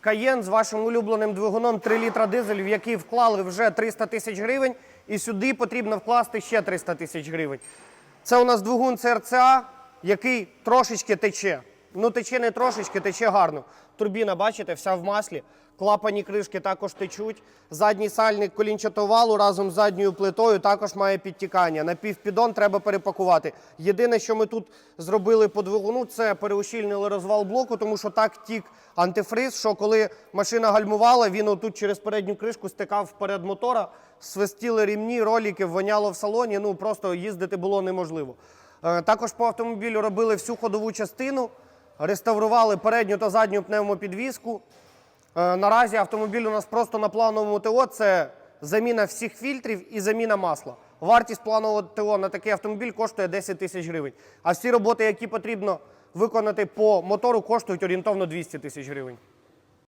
Каєн з вашим улюбленим двигуном 3 літра дизель, в який вклали вже 300 тисяч гривень, і сюди потрібно вкласти ще 300 тисяч гривень. Це у нас двигун ЦРЦА, який трошечки тече. Ну, тече не трошечки, тече гарно. Турбіна, бачите, вся в маслі. Клапані кришки також течуть. Задній сальник колінчатого валу разом з задньою плитою також має підтікання. На півпідон треба перепакувати. Єдине, що ми тут зробили по двигуну, це переущільнили розвал блоку, тому що так тік антифриз, що коли машина гальмувала, він отут через передню кришку стикав вперед мотора, свистіли рівні, ролики, воняло в салоні. Ну просто їздити було неможливо. Е, Також по автомобілю робили всю ходову частину, реставрували передню та задню пневмопідвізку. Е, Наразі автомобіль у нас просто на плановому ТО це заміна всіх фільтрів і заміна масла. Вартість планового ТО на такий автомобіль коштує 10 тисяч гривень. А всі роботи, які потрібно виконати по мотору, коштують орієнтовно 200 тисяч гривень.